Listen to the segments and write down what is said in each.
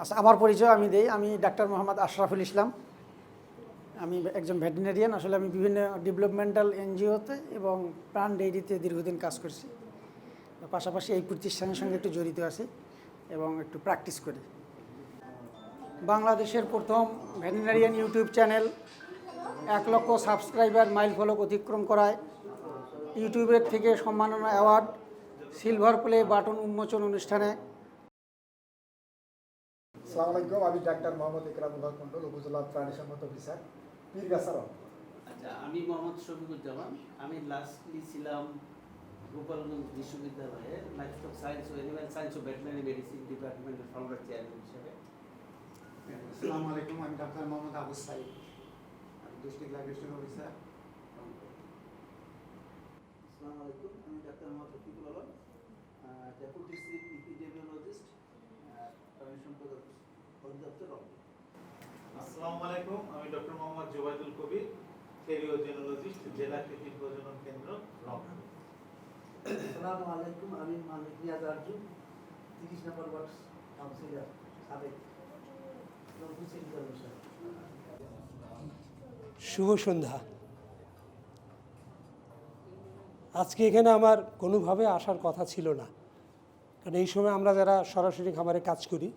আচ্ছা আমার পরিচয় আমি দেই। আমি ডাক্তার মোহাম্মদ আশরাফুল ইসলাম। আমি একজন ভেটেরিনারিয়ান। আসলে আমি বিভিন্ন ডেভেলপমেন্টাল এনজিওতে এবং প্রাণ ডেইরিতে দীর্ঘদিন কাজ করছি। পাশাপাশি এই প্রতিষ্ঠানের সঙ্গে একটু জড়িত আছি এবং একটু প্র্যাকটিস করি। বাংলাদেশের প্রথম ভেটেরিনারিয়ান ইউটিউব চ্যানেল। এক লক্ষ সাবস্ক্রাইবার মাইল ফলক অতিক্রম করায়। ইউটিউবের থেকে সম্মাননা অ্যাওয়ার্ড সিলভার প্লে বাটন উন্মোচন অনুষ্ঠানে। সালাম আলাইকুম আমি ডাক্তার মোহাম্মদ ইকরামুল হক মন্ডল উপজেলা প্রাণী সম্মত অফিসার পীরগাছার আচ্ছা আমি মোহাম্মদ শফিকুজ্জামান আমি লাস্টলি ছিলাম গোপালগঞ্জ বিশ্ববিদ্যালয়ে লাইফস্টক সায়েন্স ও অ্যানিম্যাল সায়েন্স ও ভেটেরিনারি মেডিসিন ডিপার্টমেন্টের ফাউন্ডার চেয়ারম্যান হিসেবে। আসসালামু আলাইকুম আমি ডাক্তার মোহাম্মদ আবু সাইদ আমি ডিস্ট্রিক্ট লাইব্রেশন অফিসার আসসালামু আলাইকুম আমি doctor Mohammad Rafiqul Alam deputy epidemiologist প্রাণী সম্পদ অধিদপ্তর রংপুর আসসালামু আলাইকুম আমি ডক্টর মোহাম্মদ জুবাইদুল কবির কেরিওজেনোলজিস্ট জেলা কৃষি প্রজনন কেন্দ্র রংপুর। আসসালামু আলাইকুম আমি মালিক রিয়াজ আরজু তিরিশ নম্বর ওয়ার্ড কাউন্সিলর সাবেক রংপুর সিটি কর্পোরেশন। শুভ সন্ধ্যা। আজকে এখানে আমার কোনোভাবে আসার কথা ছিল না। কারণ এই সময় আমরা যারা সরাসরি খামারে কাজ করি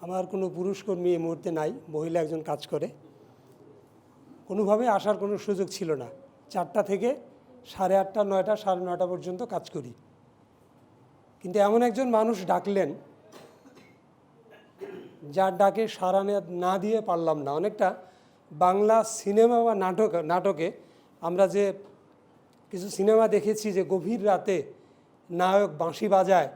আমার কোনো পুরুষ কর্মী এই মুহূর্তে নাই, মহিলা একজন কাজ করে। কোনোভাবে আসার কোনো সুযোগ ছিল না। চারটা থেকে সাড়ে আটটা, নয়টা, সাড়ে নয়টা পর্যন্ত কাজ করি। কিন্তু এমন একজন মানুষ ডাকলেন, যার ডাকে না- না দিয়ে পারলাম না। অনেকটা বাংলা সিনেমা বা নাটক, নাটকে আমরা যে কিছু সিনেমা দেখেছি যে গভীর রাতে নায়ক বাঁশি বাজায়,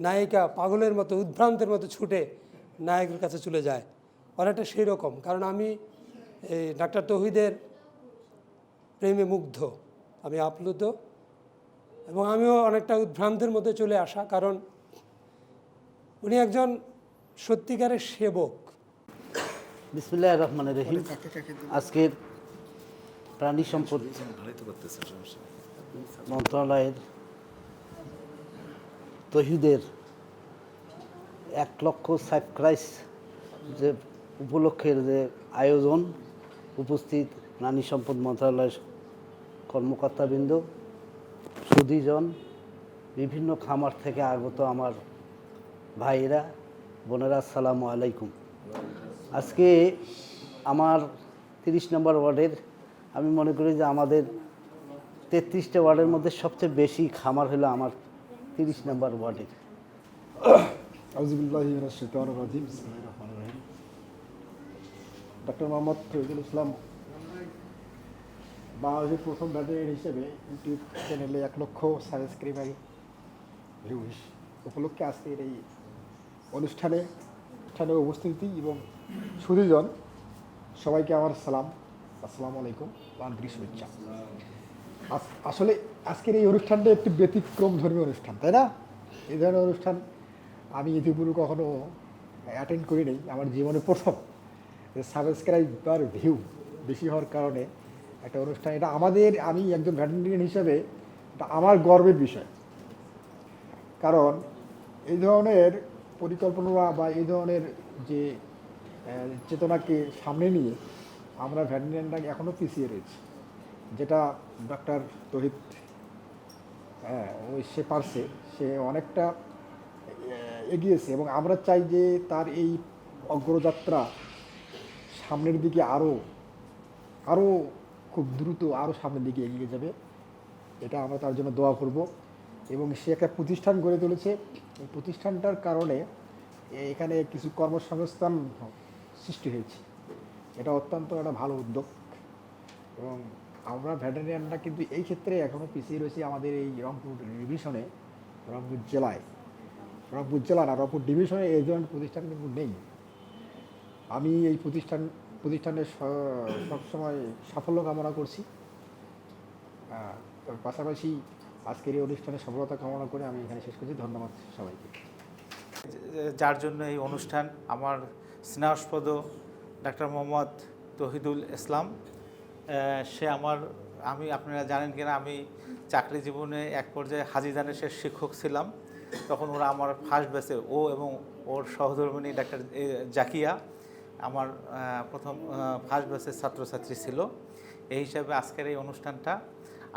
নায়িকা পাগলের মতো, উদ্ভ্রান্তের মতো ছুটে নায়কের কাছে চলে যায়। অনেকটা সেই রকম কারণ আমি এই ডাক্তার তহিদের প্রেমে মুগ্ধ। আমি আপ্লুত এবং আমিও অনেকটা উদ্ভ্রান্তের মধ্যে চলে আসা। কারণ উনি একজন সত্যিকারের সেবক। বিসমুল্লাহ রহমান রহিম। আজকের প্রাণী সম্পদ মন্ত্রণালয়ের তহিদের এক লক্ষ সাবস্ক্রাইব যে উপলক্ষের যে আয়োজন উপস্থিত প্রাণী সম্পদ মন্ত্রণালয়ের কর্মকর্তাবৃন্দ সুদীজন বিভিন্ন খামার থেকে আগত আমার ভাইয়েরা, বোনেরা, আসসালামু আলাইকুম। আজকে আমার তিরিশ নম্বর ওয়ার্ডের, আমি মনে করি যে আমাদের তেত্রিশটা ওয়ার্ডের মধ্যে সবচেয়ে বেশি খামার হলো আমার তিরিশ নম্বর ওয়ার্ডের। আউজিবুল্লাহ শৈতান রাজিম বিসমিল্লাহির রহমানির ডক্টর মোহাম্মদ ফরিদুল ইসলাম বাংলাদেশের প্রথম ভেটেরিয়ান হিসেবে ইউটিউব চ্যানেলে এক লক্ষ সাবস্ক্রাইবার ভিউস উপলক্ষে আজকের এই অনুষ্ঠানে অনুষ্ঠানে উপস্থিতি এবং সুদীজন সবাইকে আমার সালাম। আসসালামু আলাইকুম, আন্তরিক শুভেচ্ছা। আসলে আজকের এই অনুষ্ঠানটা একটি ব্যতিক্রম ধর্মীয় অনুষ্ঠান, তাই না? এই ধরনের অনুষ্ঠান আমি ইতিপূর্বে কখনো অ্যাটেন্ড করি নাই আমার জীবনে প্রথম সাবস্ক্রাইবার ভিউ বেশি হওয়ার কারণে একটা অনুষ্ঠান। এটা আমাদের, আমি একজন ভ্যাটেরিয়ান হিসাবে এটা আমার গর্বের বিষয়। কারণ এই ধরনের পরিকল্পনা বা এই ধরনের যে চেতনাকে সামনে নিয়ে আমরা ভ্যাটেরিয়ানরা এখনও পিছিয়ে রয়েছি। যেটা ডক্টর তহিত হ্যাঁ ওই সে পারছে। সে অনেকটা এগিয়েছে এবং আমরা চাই যে তার এই অগ্রযাত্রা সামনের দিকে আরও আরও খুব দ্রুত আরও সামনের দিকে এগিয়ে যাবে। এটা আমরা তার জন্য দোয়া করব। এবং সে একটা প্রতিষ্ঠান গড়ে তুলেছে। এই প্রতিষ্ঠানটার কারণে এখানে কিছু কর্মসংস্থান সৃষ্টি হয়েছে। এটা অত্যন্ত একটা ভালো উদ্যোগ। এবং আমরা ভেটেরিয়ানরা কিন্তু এই ক্ষেত্রে এখনও পিছিয়ে রয়েছি আমাদের এই রংপুর ডিভিশনে রংপুর জেলায়। রংপুর জেলা না, রংপুর ডিভিশনে এই ধরনের প্রতিষ্ঠান কিন্তু নেই। আমি এই প্রতিষ্ঠান, প্রতিষ্ঠানের সবসময় সাফল্য কামনা করছি। পাশাপাশি আজকের এই অনুষ্ঠানে সফলতা কামনা করে আমি এখানে শেষ করছি। ধন্যবাদ সবাইকে। যার জন্য এই অনুষ্ঠান আমার স্নেহাস্পদ ডাক্তার মোহাম্মদ তহিদুল ইসলাম। সে আমার, আমি, আপনারা জানেন কিনা, আমি চাকরি জীবনে এক পর্যায়ে হাজিদানের শেষ শিক্ষক ছিলাম। তখন ওরা আমার ফার্স্ট ব্যাচে ও এবং ওর সহধর্মিনী ডাক্তার জাকিয়া আমার প্রথম ফার্স্ট ব্যাচের ছাত্রছাত্রী ছিল। এই হিসাবে আজকের এই অনুষ্ঠানটা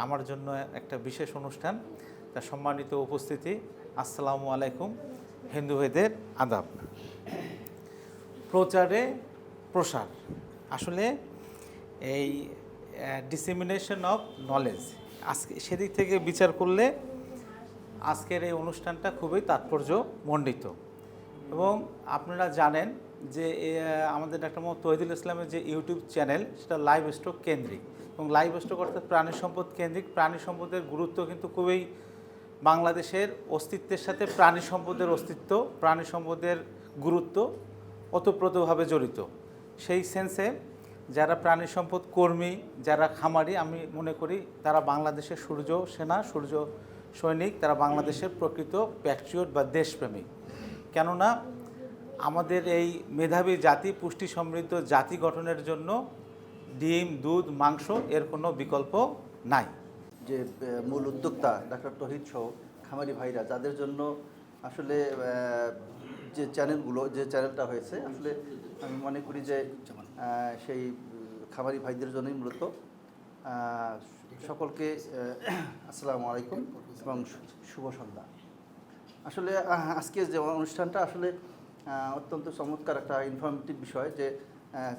আমার জন্য একটা বিশেষ অনুষ্ঠান। তা সম্মানিত উপস্থিতি, আসসালামু আলাইকুম, হিন্দু ভাইদের আদাব। প্রচারে প্রসার। আসলে এই ডিসিমিনেশন অফ নলেজ আজকে সেদিক থেকে বিচার করলে আজকের এই অনুষ্ঠানটা খুবই তাৎপর্যমণ্ডিত। এবং আপনারা জানেন যে আমাদের ডাক্তার মোহাম্মদ তহিদুল ইসলামের যে ইউটিউব চ্যানেল, সেটা লাইভ স্টক কেন্দ্রিক। এবং লাইভ স্টক অর্থাৎ প্রাণী সম্পদ কেন্দ্রিক। প্রাণী সম্পদের গুরুত্ব কিন্তু খুবই বাংলাদেশের অস্তিত্বের সাথে প্রাণী সম্পদের অস্তিত্ব, প্রাণী সম্পদের গুরুত্ব ওতপ্রোতভাবে জড়িত। সেই সেন্সে যারা প্রাণী সম্পদ কর্মী, যারা খামারি, আমি মনে করি তারা বাংলাদেশের সূর্য সেনা, সূর্য সৈনিক, তারা বাংলাদেশের প্রকৃত প্যাট্রিয়ট বা দেশপ্রেমিক। কেননা আমাদের এই মেধাবী জাতি, পুষ্টি সমৃদ্ধ জাতি গঠনের জন্য ডিম, দুধ, মাংস এর কোনো বিকল্প নাই। যে মূল উদ্যোক্তা ডাক্তার তহিদ সহ খামারি ভাইরা, যাদের জন্য আসলে যে চ্যানেলগুলো, যে চ্যানেলটা হয়েছে, আসলে আমি মনে করি যে সেই খামারি ভাইদের জন্যই মূলত সকলকে আসসালামু আলাইকুম এবং শুভ সন্ধ্যা। আসলে আহ, আজকে যে অনুষ্ঠানটা আসলে অত্যন্ত চমৎকার একটা ইনফরমেটিভ বিষয় যে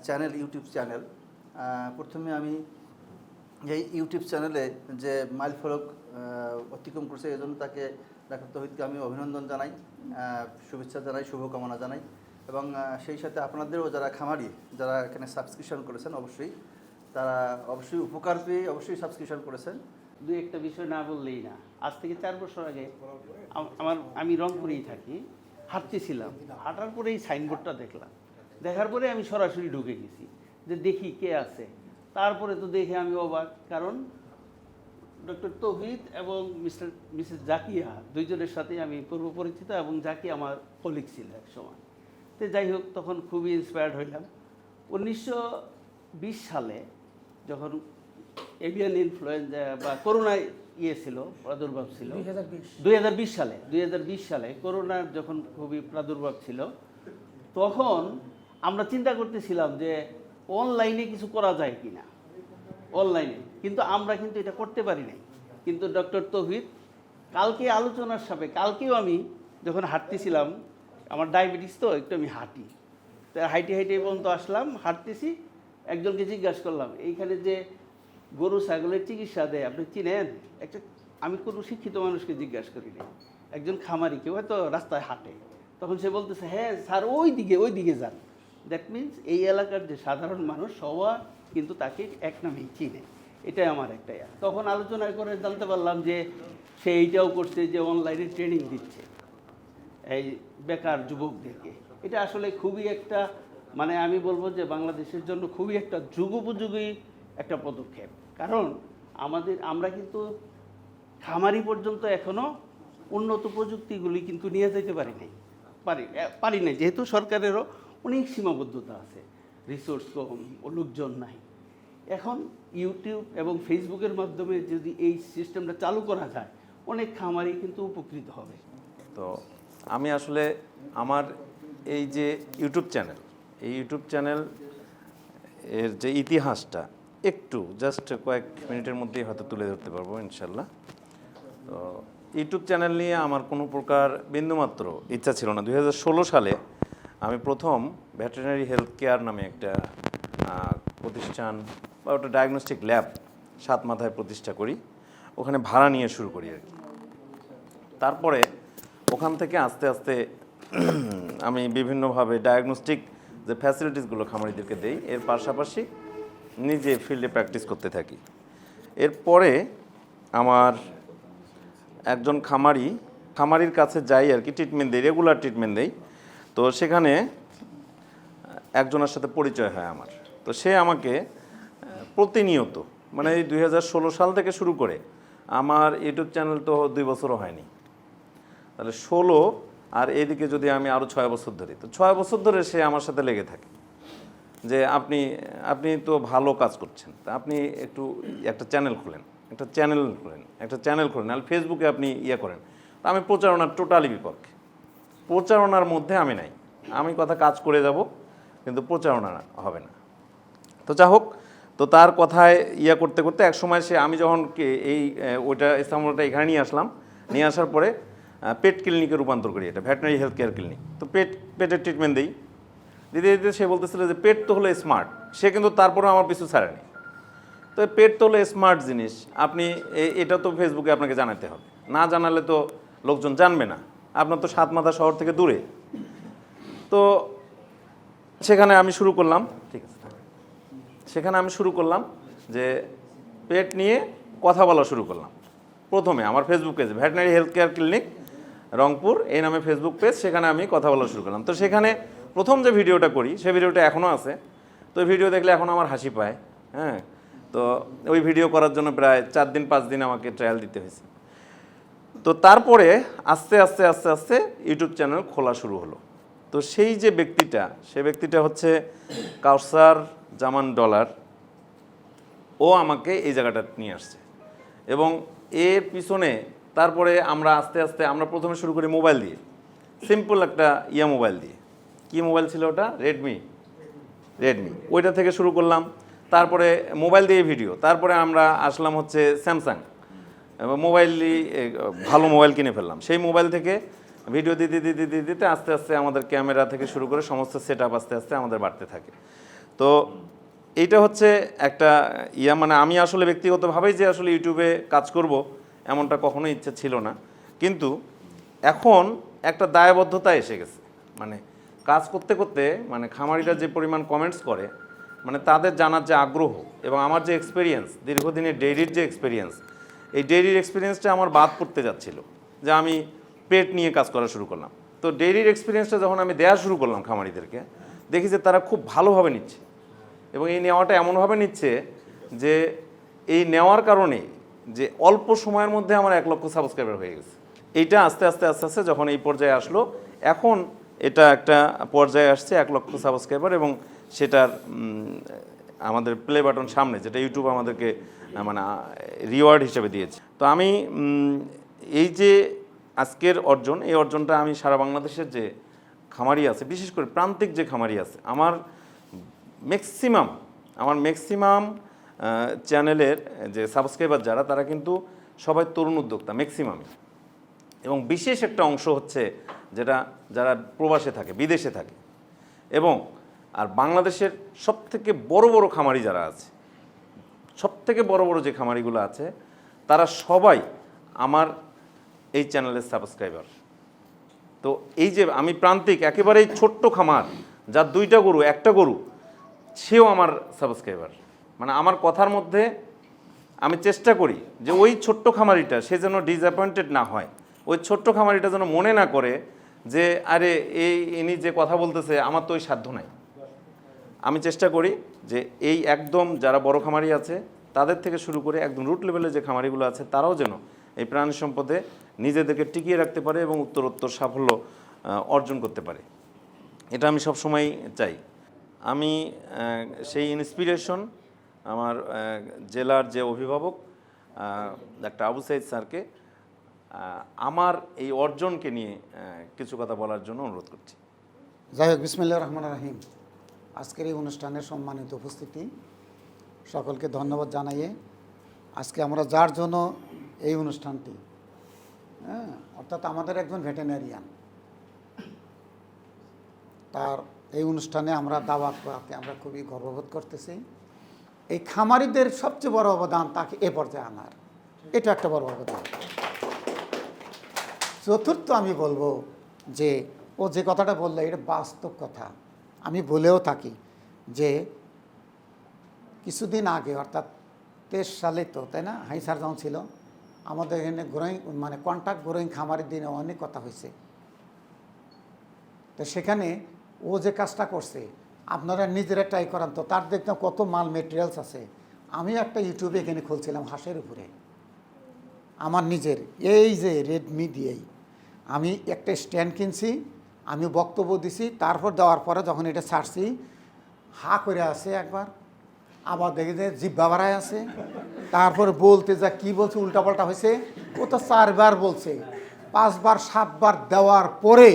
চ্যানেল ইউটিউব চ্যানেল প্রথমে আমি এই ইউটিউব চ্যানেলে যে মাইল ফলক অতিক্রম করছে এই জন্য তাকে ডাক্তার তহিদকে আমি অভিনন্দন জানাই শুভেচ্ছা জানাই শুভকামনা জানাই। এবং সেই সাথে আপনাদেরও যারা খামারি যারা এখানে সাবস্ক্রিপশন করেছেন অবশ্যই তারা অবশ্যই উপকার পেয়ে অবশ্যই সাবস্ক্রিপশন করেছেন। দুই একটা বিষয় না বললেই না। আজ থেকে চার বছর আগে আমার আমি রংপুরেই থাকি, হাঁটতেছিলাম। হাঁটার পরে এই সাইনবোর্ডটা দেখলাম। দেখার পরে আমি সরাসরি ঢুকে গেছি, যে দেখি কে আছে। তারপরে তো দেখে আমি অবাক, কারণ ডক্টর তৌহিদ এবং মিস্টার মিসেস জাকিয়া দুইজনের সাথে আমি পূর্ব পরিচিত এবং জাকি আমার কলিগ ছিল এক সময়। তো যাই হোক, তখন খুবই ইন্সপায়ার্ড হইলাম। উনিশশো বিশ সালে যখন এভিয়ান ইনফ্লুয়েঞ্জা বা করোনা ইয়ে ছিল প্রাদুর্ভাব ছিল। দুই হাজার বিশ। সালে দুই হাজার বিশ সালে করোনার যখন খুবই প্রাদুর্ভাব ছিল তখন আমরা চিন্তা করতেছিলাম যে অনলাইনে কিছু করা যায় কি না অনলাইনে কিন্তু আমরা কিন্তু এটা করতে পারি নাই। কিন্তু ডক্টর তৌহিদ কালকে আলোচনার সাপে কালকেও আমি যখন হাঁটতেছিলাম আমার ডায়াবেটিস তো একটু আমি হাঁটি। তো হাইটে হাইটে পর্যন্ত আসলাম হাঁটতেছি একজনকে জিজ্ঞাসা করলাম, এইখানে যে গরু, ছাগলের চিকিৎসা দেয়, আপনি চিনেন? একটা, আমি কোনো শিক্ষিত মানুষকে জিজ্ঞাসা করি না একজন খামারি, কেউ হয়তো রাস্তায় হাঁটে। তখন সে বলতেছে হ্যাঁ স্যার ওই দিকে ওই দিকে যান। দ্যাট মিন্স এই এলাকার যে সাধারণ মানুষ, সবার কিন্তু তাকে এক নামেই চিনে। এটাই আমার একটা ইয়া। তখন আলোচনা করে জানতে পারলাম যে সে এইটাও করছে যে অনলাইনে ট্রেনিং দিচ্ছে এই বেকার যুবকদেরকে। এটা আসলে খুবই একটা মানে আমি বলব যে বাংলাদেশের জন্য খুবই একটা যুগোপযোগী একটা পদক্ষেপ। কারণ আমাদের, আমরা কিন্তু খামারি পর্যন্ত এখনও উন্নত প্রযুক্তিগুলি কিন্তু নিয়ে যেতে পারি নাই। পারি পারি নাই। যেহেতু সরকারেরও অনেক সীমাবদ্ধতা আছে। রিসোর্স কম, লোকজন নাই। এখন ইউটিউব এবং ফেসবুকের মাধ্যমে যদি এই সিস্টেমটা চালু করা যায়, অনেক খামারি কিন্তু উপকৃত হবে। তো আমি আসলে আমার এই যে ইউটিউব চ্যানেল এই ইউটিউব চ্যানেল এর যে ইতিহাসটা একটু জাস্ট কয়েক মিনিটের মধ্যেই হয়তো তুলে ধরতে পারব, ইনশাল্লাহ। তো ইউটিউব চ্যানেল নিয়ে আমার কোনো প্রকার বিন্দুমাত্র ইচ্ছা ছিল না। দু হাজার ষোলো সালে আমি প্রথম ভেটেরিনারি হেলথ কেয়ার নামে একটা প্রতিষ্ঠান বা ওটা ডায়াগনস্টিক ল্যাব সাত মাথায় প্রতিষ্ঠা করি। ওখানে ভাড়া নিয়ে শুরু করি আর কি। তারপরে ওখান থেকে আস্তে আস্তে আমি বিভিন্নভাবে ডায়াগনস্টিক যে ফ্যাসিলিটিসগুলো খামারিদেরকে দেই, এর পাশাপাশি নিজে ফিল্ডে প্র্যাকটিস করতে থাকি। এরপরে আমার একজন খামারি, খামারির কাছে যাই আর কি ট্রিটমেন্ট দেই রেগুলার ট্রিটমেন্ট দেই। তো সেখানে একজনের সাথে পরিচয় হয় আমার। তো সে আমাকে, প্রতিনিয়ত মানে এই দুই হাজার ষোলো সাল থেকে শুরু করে, আমার ইউটিউব চ্যানেল তো দুই বছরও হয়নি। তাহলে ষোলো আর এদিকে যদি আমি আরও ছয় বছর ধরি, তো ছয় বছর ধরে সে আমার সাথে লেগে থাকে যে আপনি আপনি তো ভালো কাজ করছেন। তা আপনি একটু একটা চ্যানেল খুলেন, একটা চ্যানেল খুলেন, একটা চ্যানেল খুলেন, আর ফেসবুকে আপনি ইয়ে করেন। তা আমি প্রচারণার টোটালি বিপক্ষে। প্রচারণার মধ্যে আমি নাই। আমি কথা কাজ করে যাব, কিন্তু প্রচারণা হবে না। তো যা হোক, তো তার কথায় ইয়া করতে করতে এক সময় সে, আমি যখন এই ওইটা ইস্তাম্বুলটা এখানে নিয়ে আসলাম, নিয়ে আসার পরে পেট ক্লিনিকে রূপান্তর করি এটা ভেটেনারি হেলথ কেয়ার ক্লিনিক। তো পেট, পেটের ট্রিটমেন্ট দিই। দিতে দিতে সে বলতেছিল যে পেট তো হলো স্মার্ট সে কিন্তু তারপরেও আমার পিছু ছাড়েনি। তো পেট তো হলো স্মার্ট জিনিস, আপনি এটা তো ফেসবুকে আপনাকে জানাতে হবে। না জানালে তো লোকজন জানবে না। আপনার তো সাত মাথা শহর থেকে দূরে। তো সেখানে আমি শুরু করলাম, ঠিক আছে, সেখানে আমি শুরু করলাম যে পেট নিয়ে কথা বলা শুরু করলাম। প্রথমে আমার Facebook page veterinary health care clinic Rangpur, এই নামে ফেসবুক পেজ সেখানে আমি কথা বলা শুরু করলাম। তো সেখানে প্রথম যে ভিডিওটা করি সেই ভিডিওটা এখনও আছে। তো ভিডিও দেখলে এখন আমার হাসি পায় হ্যাঁ? তো ওই ভিডিও করার জন্য প্রায় চার দিন, পাঁচ দিন আমাকে ট্রায়াল দিতে হয়েছে। তো তারপরে আস্তে আস্তে আস্তে আস্তে ইউটিউব চ্যানেল খোলা শুরু হলো। তো সেই যে ব্যক্তিটা, সে ব্যক্তিটা হচ্ছে কাউসার জামান ডলার। ও আমাকে এই জায়গাটা নিয়ে আসছে। এবং এর পিছনে তারপরে আমরা আস্তে আস্তে, আমরা প্রথমে শুরু করি মোবাইল দিয়ে। সিম্পল একটা ইয়া মোবাইল দিয়ে। কি মোবাইল ছিল ওটা? রেডমি রেডমি ওইটা থেকে শুরু করলাম। তারপরে মোবাইল দিয়ে ভিডিও। তারপরে আমরা আসলাম হচ্ছে স্যামসাং মোবাইলই ভালো মোবাইল কিনে ফেললাম। সেই মোবাইল থেকে ভিডিও দিতে দিতে দিতে দিতে আস্তে আস্তে আমাদের ক্যামেরা থেকে শুরু করে সমস্ত সেট আপ আস্তে আস্তে আমাদের বাড়তে থাকে। তো এইটা হচ্ছে একটা ইয়া। মানে আমি আসলে ব্যক্তিগতভাবেই যে আসলে ইউটিউবে কাজ করব এমনটা কখনোই ইচ্ছে ছিল না। কিন্তু এখন একটা দায়বদ্ধতা এসে গেছে। মানে কাজ করতে করতে মানে খামারিরা যে পরিমাণ কমেন্টস করে মানে তাদের জানার যে আগ্রহ এবং আমার যে এক্সপিরিয়েন্স দীর্ঘদিনের ডেইরির যে এক্সপিরিয়েন্স এই ডেইরির এক্সপিরিয়েন্সটা আমার বাদ পড়তে যাচ্ছিল যে আমি পেট নিয়ে কাজ করা শুরু করলাম। তো ডেইরির এক্সপিরিয়েন্সটা যখন আমি দেওয়া শুরু করলাম খামারিদেরকে, দেখি যে তারা খুব ভালোভাবে নিচ্ছে এবং এই নেওয়াটা এমনভাবে নিচ্ছে যে এই নেওয়ার কারণে যে অল্প সময়ের মধ্যে আমার এক লক্ষ সাবস্ক্রাইবার হয়ে গেছে। এইটা আস্তে আস্তে আস্তে আস্তে যখন এই পর্যায়ে আসলো, এখন এটা একটা পর্যায়ে আসছে এক লক্ষ সাবস্ক্রাইবার এবং সেটার আমাদের প্লে বাটন সামনে, যেটা ইউটিউব আমাদেরকে মানে রিওয়ার্ড হিসেবে দিয়েছে। তো আমি এই যে আজকের অর্জন, এই অর্জনটা আমি সারা বাংলাদেশের যে খামারি আছে, বিশেষ করে প্রান্তিক যে খামারি আছে, আমার ম্যাক্সিমাম আমার ম্যাক্সিমাম চ্যানেলের যে সাবস্ক্রাইবার যারা, তারা কিন্তু সবাই তরুণ উদ্যোক্তা ম্যাক্সিমামই এবং বিশেষ একটা অংশ হচ্ছে যেটা যারা প্রবাসে থাকে, বিদেশে থাকে। এবং আর বাংলাদেশের সবথেকে বড় বড় খামারি যারা আছে, সবথেকে বড় বড় যে খামারিগুলো আছে, তারা সবাই আমার এই চ্যানেলের সাবস্ক্রাইবার তো এই যে আমি প্রান্তিক, একেবারেই ছোট্ট খামার, যার দুইটা গরু, একটা গরু, সেও আমার সাবস্ক্রাইবার মানে আমার কথার মধ্যে আমি চেষ্টা করি যে ওই ছোট্ট খামারিটা, সে যেন ডিসঅ্যাপয়েন্টেড না হয়। ওই ছোট্ট খামারিটা যেন মনে না করে যে, আরে, এই, ইনি যে কথা বলতেছে, আমার তো ওই সাধ্য নাই। আমি চেষ্টা করি যে এই একদম যারা বড় খামারি আছে, তাদের থেকে শুরু করে একদম রুট লেভেলে যে খামারিগুলো আছে, তারাও যেন এই প্রাণী সম্পদে নিজেদেরকে টিকিয়ে রাখতে পারে এবং উত্তরোত্তর সাফল্য অর্জন করতে পারে। এটা আমি সব সময় চাই। আমি সেই ইন্সপিরেশন আমার জেলার যে অভিভাবক ডাক্তার আবু সাইদ স্যারকে আমার এই অর্জনকে নিয়ে কিছু কথা বলার জন্য অনুরোধ করছি। যাই হোক বিসমিল্লা রহমান রাহিম। আজকের এই অনুষ্ঠানের সম্মানিত উপস্থিতি। সকলকে ধন্যবাদ জানাইয়ে আজকে আমরা যার জন্য এই অনুষ্ঠানটি হ্যাঁ অর্থাৎ আমাদের একজন ভেটেনারিয়ান, তার এই অনুষ্ঠানে আমরা দাওয়াত পাওয়াতে আমরা খুবই গর্ববোধ করতেছি। এই খামারিদের সবচেয়ে বড় অবদান তাকে এ পর্যায়ে আনার। এটা একটা বড় অবদান। চতুর্থ আমি বলব যে, ও যে কথাটা বলল, এটা বাস্তব কথা। আমি বলেও থাকি যে, কিছুদিন আগে, অর্থাৎ তেইশ সালে তো, তাই না? হাইসার যখন ছিল। আমাদের এখানে গ্রোয়িং মানে কন্ট্যাক্ট গ্রোয়িং খামারের দিনে অনেক কথা হয়েছে। তো সেখানে ও যে কাজটা করছে আপনারা নিজেরা ট্রাই করান তো, তার দেখতাম কত মাল মেটেরিয়ালস আছে। আমি একটা ইউটিউবে এখানে খুলছিলাম হাঁসের উপরে। আমার নিজের, এই যে রেডমি দিয়েই। আমি একটা স্ট্যান্ড কিনছি, আমি বক্তব্য দিছি, তারপর দেওয়ার পরে যখন এটা ছাড়ছি, হা করে আছে একবার, আবার দেখি যে জিব্বা বাড়ায় আছে। তারপর বলতে যা কি বলছে, উল্টাপাল্টা হয়েছে, ও তো চারবার বলছে। পাঁচবার, সাতবার দেওয়ার পরে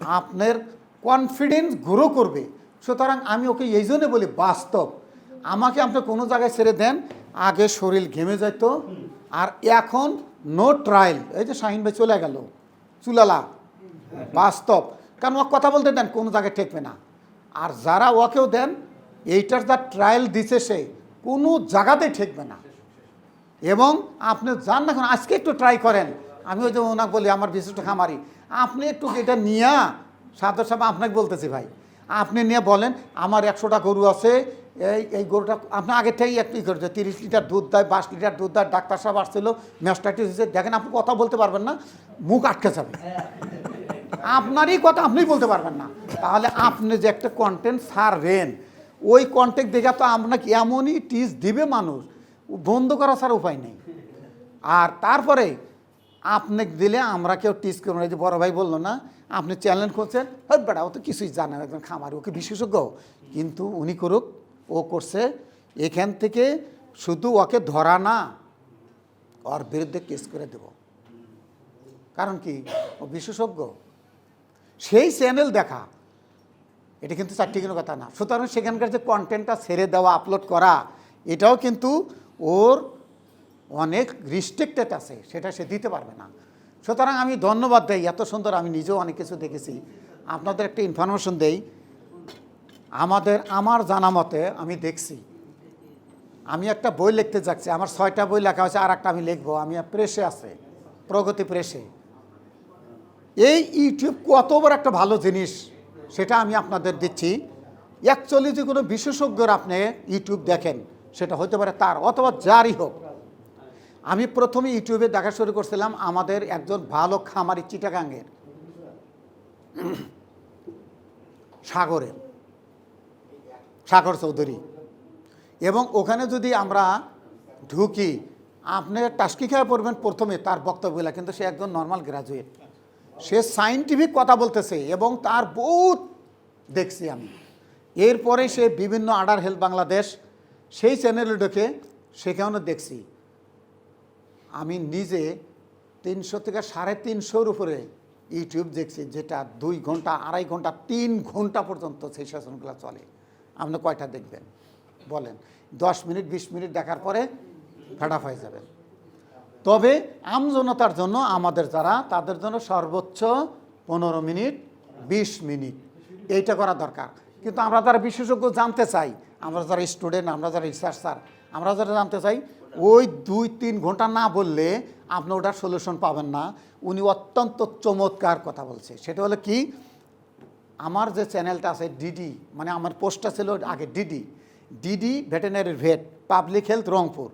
আপনার কনফিডেন্স গ্রো করবে। সুতরাং আমি ওকে এই জন্য বলি, বাস্তব। আমাকে আপনি কোনো জায়গায় ছেড়ে দেন, আগে শরীর ঘেমে যেত আর এখন নো ট্রায়াল এই যে শাহিন ভাই চলে গেল, চুলালা। বাস্তব। কারণ ও কথা বলতে দেন, কোনো জায়গায় ঠেকবে না। আর যারা ওকেও দেন, এইটার যা ট্রায়াল দিছে সে, কোনো জায়গাতেই ঠেকবে না। এবং আপনি যান না আজকে একটু ট্রাই করেন। আমি ওই যে ওনাকে বলি, আমার বিশিষ্ট খামারি, আপনি একটু এটা নিয়ে, সাদর সাহেব আপনাকে বলতেছি ভাই আপনি নিয়ে বলেন, আমার একশোটা গরু আছে, এই এই গরুটা আপনি আগে থেকেই একটু ই করেছে তিরিশ লিটার দুধ দেয়, বাইশ লিটার দুধ দেয়, ডাক্তার সাহেব আসছিল ম্যাস্টাইটিস হয়েছে, দেখেন আপনি কথা বলতে পারবেন না, মুখ আটকে যাবে। আপনারই কথা আপনি বলতে পারবেন না। তাহলে আপনি যে একটা কন্টেন্ট ছাড়বেন, ওই কন্টেন্ট দেখে তো আপনাকে এমনই টিস দিবে মানুষ, বন্ধ করা ছাড়া উপায় নেই। আর তারপরে, আপনি দিলে আমরা কেউ টিস করব না যে বড় ভাই বলল না আপনি চ্যানেল করছেন হ্যাঁ বেড়া ও তো কিছুই জানে না, একজন খামার ওকে বিশেষজ্ঞ? কিন্তু উনি করুক, ও করছে, এখান থেকে শুধু ওকে ধরা না, ওর বিরুদ্ধে কেস করে দেব। কারণ কি? ও বিশেষজ্ঞ। সেই চ্যানেল দেখা, এটা কিন্তু চারটি কোনো কথা না। সুতরাং সেখানকার যে কন্টেন্টটা ছেড়ে দেওয়া আপলোড করা, এটাও কিন্তু ওর অনেক রিস্ট্রিক্টেড আছে, সেটা সে দিতে পারবে না। সুতরাং আমি ধন্যবাদ দেই, এত সুন্দর আমি নিজেও অনেক কিছু দেখেছি। আপনাদের একটা ইনফরমেশন দেই, আমাদের, আমার জানা মতে আমি দেখছি। আমি একটা বই লিখতে যাচ্ছি, আমার ছয়টা বই লেখা হয়েছে আর একটা আমি লিখব। আমি প্রেসে আছে, প্রগতি প্রেসে এই ইউটিউব কত বড় একটা ভালো জিনিস, সেটা আমি আপনাদের দিচ্ছি। অ্যাকচুয়ালি যে কোনো বিশেষজ্ঞর আপনি ইউটিউব দেখেন, সেটা হতে পারে তার, অথবা যারই হোক। আমি প্রথমে ইউটিউবে দেখা শুরু করছিলাম আমাদের একজন ভালো খামারি চিটাগাঙ্গের। সাগরের। সাগর চৌধুরী। এবং ওখানে যদি আমরা ঢুকি, আপনি টাস্কি খেয়ে পড়বেন প্রথমে তার বক্তব্যগুলা, কিন্তু সে একজন নর্মাল গ্রাজুয়েট সে সাইন্টিফিক কথা বলতেছে এবং তার বহুত দেখছি আমি। এরপরে সে বিভিন্ন আডার হেলথ বাংলাদেশ সেই চ্যানেলে ঢুকে সেখানেও দেখছি। আমি নিজে তিনশো থেকে সাড়ে তিনশোর উপরে ইউটিউব দেখছি, যেটা দুই ঘণ্টা, আড়াই ঘণ্টা, তিন ঘণ্টা পর্যন্ত সেই সেশনগুলো চলে। আপনি কয়টা দেখবেন? বলেন। দশ মিনিট, বিশ মিনিট দেখার পরে ফেডাপ হয়ে যাবেন। তবে আমজনতার জন্য আমাদের যারা, তাদের জন্য সর্বোচ্চ পনেরো মিনিট, বিশ মিনিট। এইটা করা দরকার। কিন্তু আমরা যারা বিশেষজ্ঞ জানতে চাই, আমরা যারা স্টুডেন্ট, আমরা যারা রিসার্চার আমরা যেটা জানতে চাই, ওই দুই, তিন ঘণ্টা না বললে আপনি ওটার সলিউশন পাবেন না। উনি অত্যন্ত চমৎকার কথা বলছে। সেটা হলো কি, আমার যে চ্যানেলটা আছে ডিডি মানে আমার পোস্টটা ছিল আগে DD DD veterinary vet public health Rangpur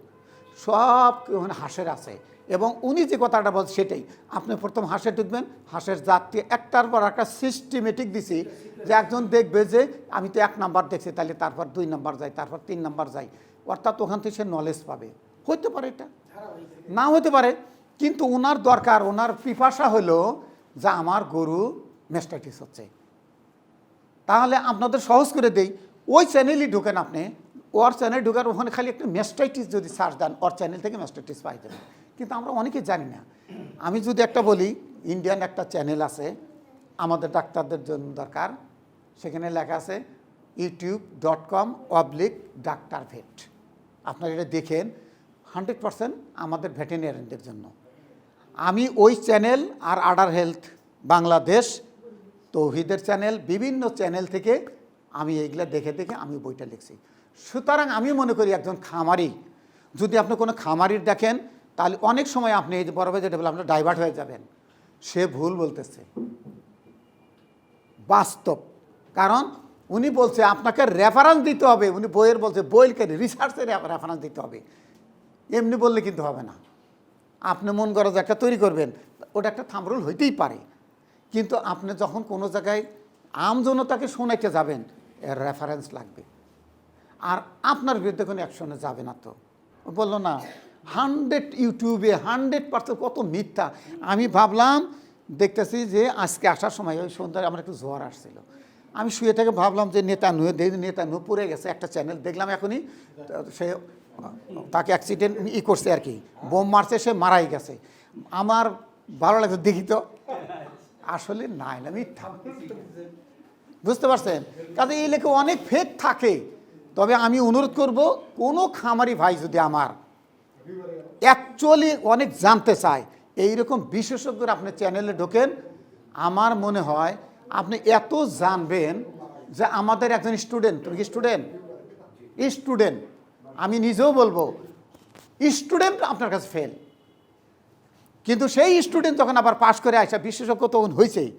সব ওখানে হাঁসের আছে। এবং উনি যে কথাটা বলছে সেটাই, আপনি প্রথম হাঁসে ঢুকবেন, হাঁসের জাতটি একটার পর একটা সিস্টেমেটিক দিছি যে একজন দেখবে যে, আমি তো এক নাম্বার দেখছি, তাহলে তারপর দুই নাম্বার যাই, তারপর তিন নাম্বার যাই। অর্থাৎ ওখান থেকে সে নলেজ পাবে। হইতে পারে এটা। না হতে পারে, কিন্তু ওনার দরকার ওনার পিপাসা হলো যে আমার গরু মেস্টাইটিস হচ্ছে। তাহলে আপনাদের সহজ করে দেই, ওই চ্যানেলই ঢোকেন আপনি, ওর চ্যানেল ঢোকার ওখানে খালি একটা মেস্টাইটিস যদি সার্চ দেন, ওর চ্যানেল থেকে মেস্টাইটিস পাই যাবেন কিন্তু আমরা অনেকে জানি না। আমি যদি একটা বলি ইন্ডিয়ান একটা চ্যানেল আছে, আমাদের ডাক্তারদের জন্য দরকার। সেখানে লেখা আছে YouTube dot com oblique doctor vet আপনারা এটা দেখেন হান্ড্রেড পারসেন্ট আমাদের ভেটেরিনারিদের জন্য। আমি ওই চ্যানেল আর আডার হেলথ বাংলাদেশ তৌহিদের চ্যানেল বিভিন্ন চ্যানেল থেকে আমি এইগুলা দেখে দেখে আমি বইটা লিখছি। সুতরাং আমি মনে করি একজন খামারি, যদি আপনি কোনো খামারির দেখেন, তাহলে অনেক সময় আপনি এই যে বড় যেটা বলে আপনার ডাইভার্ট হয়ে যাবেন। সে ভুল বলতেছে। বাস্তব। কারণ উনি বলছে, আপনাকে রেফারেন্স দিতে হবে। উনি বইয়ের বলছে বইয়ের রিসার্চের রেফারেন্স দিতে হবে। এমনি বললে কিন্তু হবে না। আপনি মন গরজ একটা তৈরি করবেন, ওটা একটা থামরুল হইতেই পারে। কিন্তু আপনি যখন কোনো জায়গায় আমজনতাকে শোনাইতে যাবেন, এর রেফারেন্স লাগবে। আর আপনার বিরুদ্ধে কোনো অ্যাকশনে যাবে না তো। বলল, না হান্ড্রেড ইউটিউবে হান্ড্রেড পার্সেন্ট কত মিথ্যা। আমি ভাবলাম, দেখতেছি যে আজকে আসার সময় ওই সন্ধ্যায় আমার একটু জ্বর আসছিল। আমি শুয়ে থেকে ভাবলাম যে নেতা নুয়ে নেতা নু পড়ে গেছে একটা চ্যানেল দেখলাম এখনই, সে, তাকে অ্যাক্সিডেন্ট ই করছে আর কি। বোম মারছে, সে মারাই গেছে। আমার ভালো লাগছে দেখি তো। আসলে না মিথ্যা বুঝতে পারছেন? কাজে এই লেখে অনেক ফেক থাকে। তবে আমি অনুরোধ করব, কোনো খামারি ভাই যদি আমার অ্যাকচুয়ালি অনেক জানতে চায়, এইরকম বিশেষজ্ঞরা আপনি চ্যানেলে ঢোকেন, আমার মনে হয় আপনি এত জানবেন যে আমাদের একজন স্টুডেন্ট, তুমি কি স্টুডেন্ট? স্টুডেন্ট। আমি নিজেও বলব, স্টুডেন্ট আপনার কাছে ফেল কিন্তু সেই স্টুডেন্ট যখন আবার পাশ করে আসা বিশেষজ্ঞ তখন হয়েছেই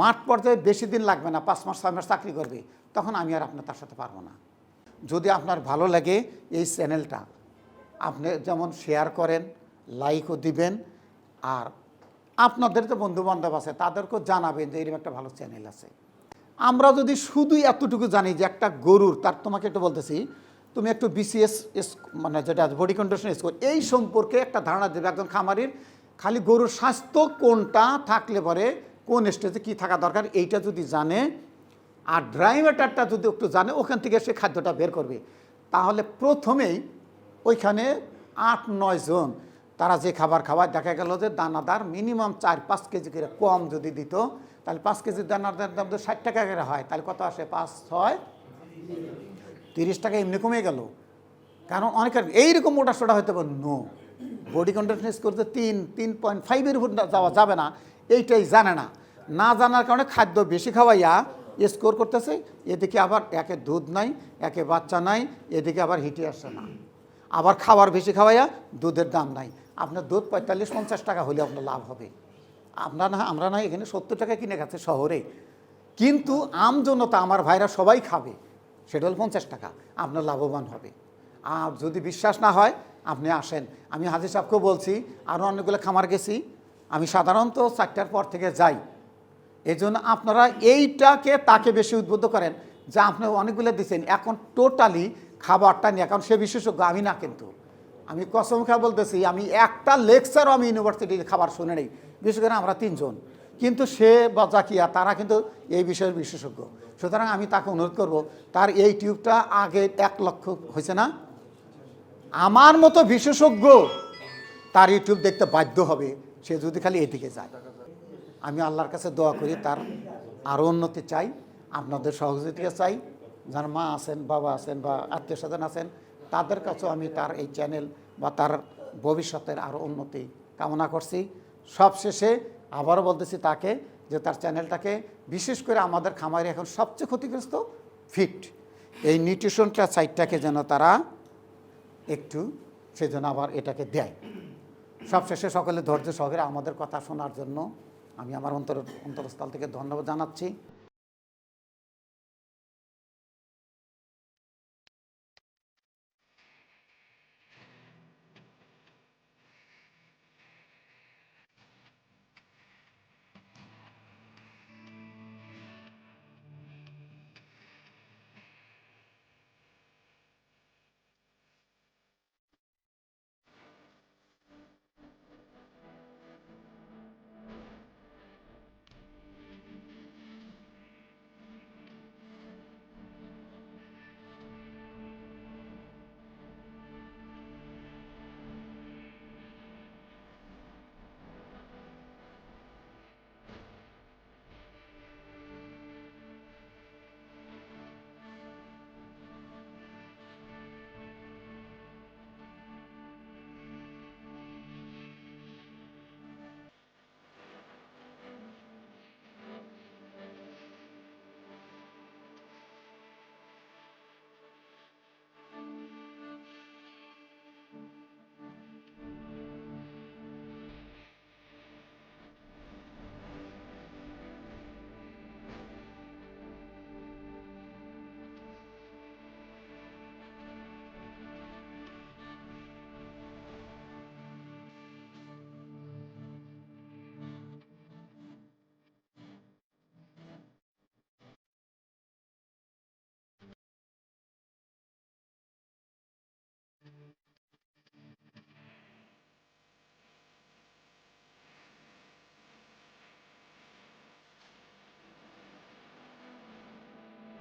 মাঠ পর্যায়ে বেশি দিন লাগবে না, পাঁচ মাস, ছয় মাস চাকরি করবে, তখন আমি আর আপনার তার সাথে পারব না। যদি আপনার ভালো লাগে এই চ্যানেলটা আপনি যেমন শেয়ার করেন লাইকও দিবেন, আর আপনাদের যে বন্ধু বান্ধব আছে, তাদেরকেও জানাবেন যে এরকম একটা ভালো চ্যানেল আছে। আমরা যদি শুধুই এতটুকু জানি যে একটা গরুর, তার তোমাকে একটু বলতেছি, তুমি একটু বিসিএস মানে যেটা বডি কন্ডিশন স্কোর এই সম্পর্কে একটা ধারণা দেবে একজন খামারির, খালি গরুর স্বাস্থ্য কোনটা থাকলে পরে, কোন স্টেজে কী থাকা দরকার, এইটা যদি জানে, আর ড্রাইভারটা যদি একটু জানে, ওখান থেকে সে খাদ্যটা বের করবে। তাহলে প্রথমেই ওইখানে আট, নয় জন তারা যে খাবার খাওয়ায়, দেখা গেল যে দানাদার মিনিমাম চার, পাঁচ কেজি করে কম যদি দিত, তাহলে পাঁচ কেজি দানাদার দাম তো ষাট টাকা করে হয়, তাহলে কত আসে? পাঁচ, ছয়? তিরিশ টাকা এমনি কমে গেল। কারণ অনেকের এইরকম মোটা সোটা হতে পারে, নো। বডি কন্ডিশন করতে তিন তিন পয়েন্ট ফাইভের উপর যাওয়া যাবে না, এইটাই জানে না। না জানার কারণে খাদ্য বেশি খাওয়াইয়া স্কোর করতেছে, এদিকে আবার একে দুধ নাই, একে বাচ্চা নাই, এদিকে আবার হিটে আসছে না। আবার খাবার বেশি খাওয়াইয়া দুধের দাম নাই। আপনার দুধ পঁয়তাল্লিশ, পঞ্চাশ টাকা হলে আপনার লাভ হবে। আপনার না, আমরা না এখানে সত্তর টাকা কিনে খাচ্ছে শহরে। কিন্তু আমজনতা আমার ভাইরা সবাই খাবে, সেটা হল পঞ্চাশ টাকা, আপনার লাভবান হবে। আর যদি বিশ্বাস না হয়, আপনি আসেন। আমি হাজির সাহেবকেও বলছি আরও অনেকগুলো খামার গেছি, আমি সাধারণত চারটার পর থেকে যাই। এই আপনারা এইটাকে তাকে বেশি উদ্বুদ্ধ করেন, যা আপনি অনেকগুলো দিচ্ছেন এখন টোটালি খাবারটা নিয়ে এখন সে বিশেষজ্ঞ, আমি না কিন্তু। আমি কসম খা বলতেছি, আমি একটা লেকচারও আমি ইউনিভার্সিটির খাবার শুনে নেই, বিশেষ করে আমরা তিনজন। কিন্তু সে বা তারা কিন্তু এই বিষয়ের বিশেষজ্ঞ। সুতরাং আমি তাকে অনুরোধ করব, তার এই টিউবটা আগে এক লক্ষ হয়েছে না? আমার মতো বিশেষজ্ঞ তার ইউটিউব দেখতে বাধ্য হবে, সে যদি খালি এদিকে যায়। আমি আল্লাহর কাছে দোয়া করি, তার আরও উন্নতি চাই, আপনাদের সহযোগিতা চাই। যার মা আছেন, বাবা আছেন বা আত্মীয় স্বজন আছেন তাদের কাছেও আমি তার এই চ্যানেল বা তার ভবিষ্যতের আরও উন্নতি কামনা করছি। সবশেষে আবারও বলতেছি তাকে যে তার চ্যানেলটাকে বিশেষ করে আমাদের খামারে এখন সবচেয়ে ক্ষতিগ্রস্ত ফিট। এই নিউট্রিশনটা সাইডটাকে যেন তারা একটু সেজন্য আবার এটাকে দেয়। সবশেষে সকলে ধৈর্য সহকারে আমাদের কথা শোনার জন্য আমি আমার অন্তর, অন্তরস্থল থেকে ধন্যবাদ জানাচ্ছি।